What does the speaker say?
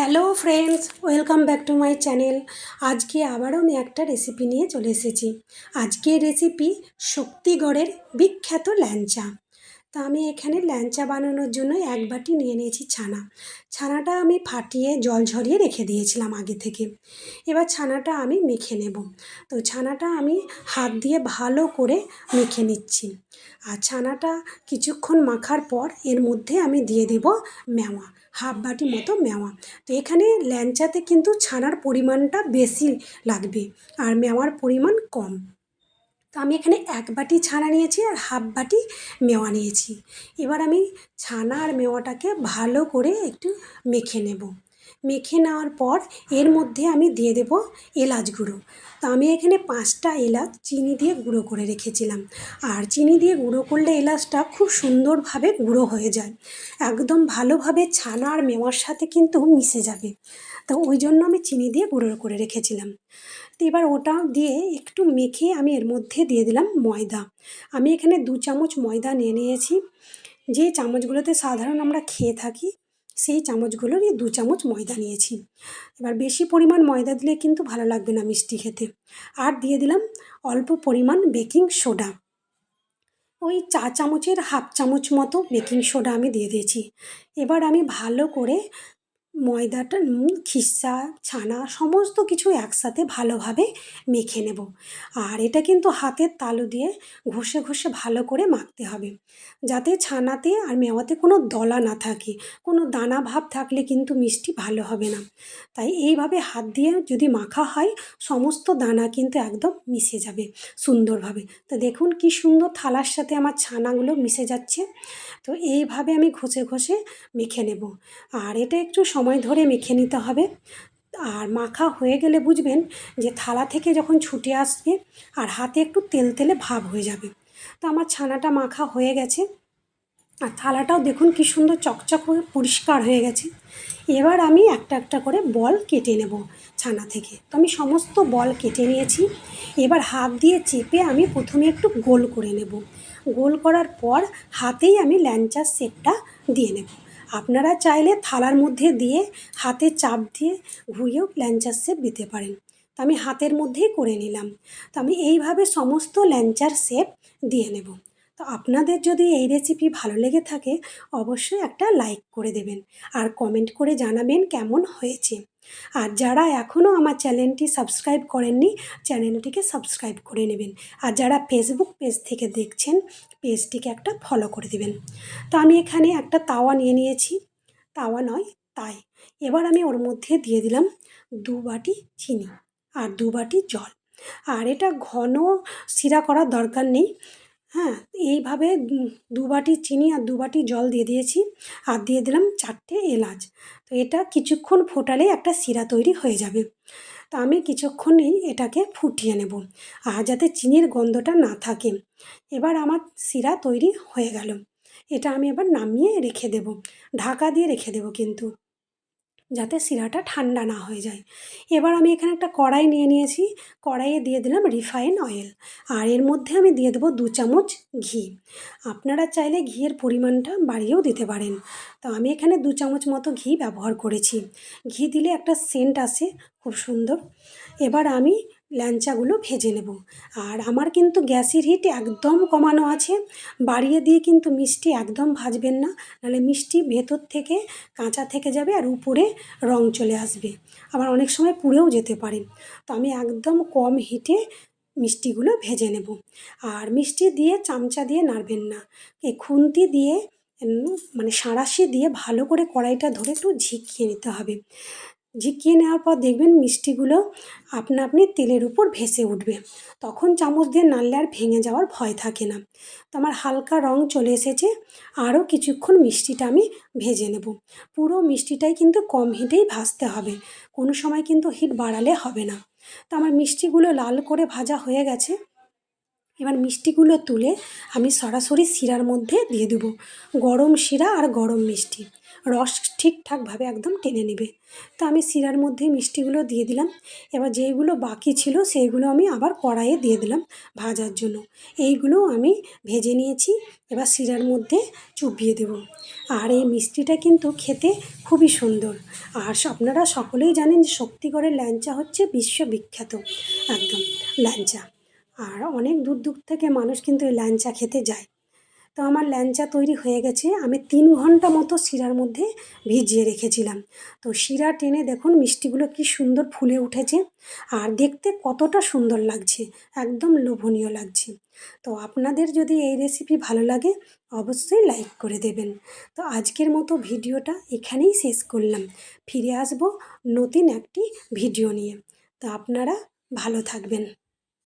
Hello friends, welcome back to my channel. আজকে আবারও আমি একটা রেসিপি নিয়ে চলে এসেছি। আজকের রেসিপি শক্তিগড়ের বিখ্যাত ল্যাংচা। তা আমি এখানে ল্যাংচা বানানোর জন্য এক বাটি নিয়ে নিয়েছি ছানা। ছানাটা আমি ফাটিয়ে জল ঝরিয়ে রেখে দিয়েছিলাম আগে থেকে। এবার ছানাটা আমি মেখে নেব। তো ছানাটা আমি হাত দিয়ে ভালো করে মেখে নিচ্ছি। আর ছানাটা কিছুক্ষণ মাখার পর এর মধ্যে আমি দিয়ে দেব মেওয়া হাফ বাটি মতো মেওয়া। তো এখানে ল্যাংচাতে কিন্তু ছানার পরিমাণটা বেশি লাগবে আর মেওয়ার পরিমাণ কম। তো আমি এখানে এক বাটি ছানা নিয়েছি আর হাফ বাটি মেওয়া নিয়েছি। এবার আমি ছানা আর মেওয়াটাকে ভালো করে একটু মেখে নেব। মেখে নেওয়ার পর এর মধ্যে আমি দিয়ে দেব এলাচ গুঁড়ো। তো আমি এখানে পাঁচটা এলাচ চিনি দিয়ে গুঁড়ো করে রেখেছিলাম। আর চিনি দিয়ে গুঁড়ো করলে এলাচটা খুব সুন্দরভাবে গুঁড়ো হয়ে যায়। একদম ভালোভাবে ছানা আর মেওয়ার সাথে কিন্তু মিশে যাবে। তো ওই জন্য আমি চিনি দিয়ে গুঁড়ো করে রেখেছিলাম। তো এবার ওটা দিয়ে একটু মেখে আমি এর মধ্যে দিয়ে দিলাম ময়দা। আমি এখানে দু চামচ ময়দা নিয়ে নিয়েছি। যে চামচগুলোতে সাধারণ আমরা খেয়ে থাকি সেই চামচগুলোর নিয়ে দু চামচ ময়দা নিয়েছি। এবার বেশি পরিমাণ ময়দা দিলে কিন্তু ভালো লাগবে না মিষ্টি খেতে। আর দিয়ে দিলাম অল্প পরিমাণ বেকিং সোডা। ওই চা চামচের হাফ চামচ মতো বেকিং সোডা আমি দিয়ে দিয়েছি। এবার আমি ভালো করে ময়দাটা খিসা ছানা সমস্ত কিছু একসাথে ভালোভাবে মেখে নেব। আর এটা কিন্তু হাতের তালু দিয়ে ঘষে ঘষে ভালো করে মাখতে হবে। যাতে ছানাতে আর মেওয়াতে কোনো দলা না থাকে, কোনো দানা ভাব থাকলে কিন্তু মিষ্টি ভালো হবে না। তাই এইভাবে হাত দিয়ে যদি মাখা হয়, সমস্ত দানা কিন্তু একদম মিশে যাবে সুন্দরভাবে। তো দেখুন কি সুন্দর থালার সাথে আমার ছানাগুলো মিশে যাচ্ছে। তো এইভাবে আমি ঘষে ঘষে মেখে নেব। আর এটা একটু সময় ধরে মেখে নিতে হবে। আর মাখা হয়ে গেলে বুঝবেন যে থালা থেকে যখন ছুটে আসবে আর হাতে একটু তেল তেলে ভাব হয়ে যাবে। তো আমার ছানাটা মাখা হয়ে গেছে। আর থালাটাও দেখুন কি সুন্দর চকচক হয়ে পরিষ্কার হয়ে গেছে। এবার আমি একটা একটা করে বল কেটে নেব ছানা থেকে। তো আমি সমস্ত বল কেটে নিয়েছি। এবার হাত দিয়ে চেপে আমি প্রথমে একটু গোল করে নেব। গোল করার পর হাতেই আমি ল্যাংচার শেপটা দিয়ে নেব। আপনারা চাইলে থালার মধ্যে দিয়ে হাতে চাপ দিয়ে ঘুরিয়েও ল্যাংচার শেপ দিতে পারেন। তো আমি হাতের মধ্যেই করে নিলাম। তো আমি এইভাবে সমস্ত ল্যাংচার শেপ দিয়ে নেব। তো আপনাদের যদি এই রেসিপি ভালো লেগে থাকে, অবশ্যই একটা লাইক করে দেবেন। আর কমেন্ট করে জানাবেন কেমন হয়েছে। আর যারা এখনও আমার চ্যানেলটি সাবস্ক্রাইব করেননি, চ্যানেলটিকে সাবস্ক্রাইব করে নেবেন। আর যারা ফেসবুক পেজ থেকে দেখছেন পেজটিকে একটা ফলো করে দেবেন। তো আমি এখানে একটা তাওয়া নিয়ে নিয়েছি। তাওয়া নয়, তাই। এবার আমি ওর মধ্যে দিয়ে দিলাম দু বাটি চিনি আর দু বাটি জল। আর এটা ঘন শিরা করার দরকার নেই। হ্যাঁ এইভাবে দু বাটি চিনি আর দু বাটি জল দিয়ে দিয়েছি আর দিয়ে দিলাম চারটে এলাচ। তো এটা কিছুক্ষণ ফোটালে একটা শিরা তৈরি হয়ে যাবে। তো আমি কিছুক্ষণই এটাকে ফুটিয়ে নেব আর যাতে চিনির গন্ধটা না থাকে। এবার আমার শিরা তৈরি হয়ে গেল। এটা আমি এবার নামিয়ে রেখে দেব। ঢাকা দিয়ে রেখে দেব কিন্তু। যাতে শিরাটা ঠান্ডা না হয়ে যায়। এবার আমি এখানে একটা কড়াই নিয়ে নিয়েছি। কড়াইয়ে দিয়ে দিলাম রিফাইন অয়েল। আর এর মধ্যে আমি দিয়ে দেবো দু চামচ ঘি। আপনারা চাইলে ঘিয়ের পরিমাণটা বাড়িয়েও দিতে পারেন। তো আমি এখানে দু চামচ মতো ঘি ব্যবহার করেছি। ঘি দিলে একটা সেন্ট আসে, খুব সুন্দর। এবার আমি ল্যাংচাগুলো ভেজে নেব। আর আমার কিন্তু গ্যাসের হিট একদম কমানো আছে। বাড়িয়ে দিয়ে কিন্তু মিষ্টি একদম ভাজবেন না, নাহলে মিষ্টি ভেতর থেকে কাঁচা থেকে যাবে আর উপরে রং চলে আসবে। আবার অনেক সময় পুড়েও যেতে পারে। তো আমি একদম কম হিটে মিষ্টিগুলো ভেজে নেব। আর মিষ্টি দিয়ে চামচা দিয়ে নাড়বেন না। এই খুন্তি দিয়ে মানে সাঁড়াশি দিয়ে ভালো করে কড়াইটা ধরে একটু ঝিকিয়ে নিতে হবে। ঝিকিয়ে নেওয়ার পর দেখবেন মিষ্টিগুলো আপনা আপনি তেলের উপর ভেসে উঠবে। তখন চামচ দিয়ে নাড়লে আর ভেঙে যাওয়ার ভয় থাকে না। তো আমার হালকা রং চলে এসেছে, আরও কিছুক্ষণ মিষ্টিটা আমি ভেজে নেব। পুরো মিষ্টিটাই কিন্তু কম হিটেই ভাজতে হবে, কোনো সময় কিন্তু হিট বাড়ালে হবে না। তো আমার মিষ্টিগুলো লাল করে ভাজা হয়ে গেছে। এবার মিষ্টিগুলো তুলে আমি সরাসরি শিরার মধ্যে দিয়ে দেবো, গরম শিরা আর গরম মিষ্টি। রস ঠিকঠাকভাবে একদম টেনে নেবে। তো আমি শিরার মধ্যে মিষ্টিগুলো দিয়ে দিলাম। এবার যেইগুলো বাকি ছিল সেইগুলো আমি আবার কড়াইয়ে দিয়ে দিলাম ভাজার জন্য। এইগুলোও আমি ভেজে নিয়েছি। এবার শিরার মধ্যে চুবিয়ে দেবো। আর এই মিষ্টিটা কিন্তু খেতে খুবই সুন্দর। আর আপনারা সকলেই জানেন যে শক্তিগড়ের ল্যাংচা হচ্ছে বিশ্ববিখ্যাত একদম ল্যাংচা। আর অনেক দূর দূর থেকে মানুষ কিন্তু এই ল্যাংচা খেতে যায়। তো আমার ল্যাংচা তৈরি হয়ে গেছে। আমি তিন ঘণ্টা মতো শিরার মধ্যে ভিজিয়ে রেখেছিলাম। তো শিরা টেনে দেখুন মিষ্টিগুলো কি সুন্দর ফুলে উঠেছে আর দেখতে কতটা সুন্দর লাগছে, একদম লোভনীয় লাগছে। তো আপনাদের যদি এই রেসিপি ভালো লাগে, অবশ্যই লাইক করে দেবেন। তো আজকের মতো ভিডিওটা এখানেই শেষ করলাম। ফিরে আসব নতুন একটি ভিডিও নিয়ে। তো আপনারা ভালো থাকবেন।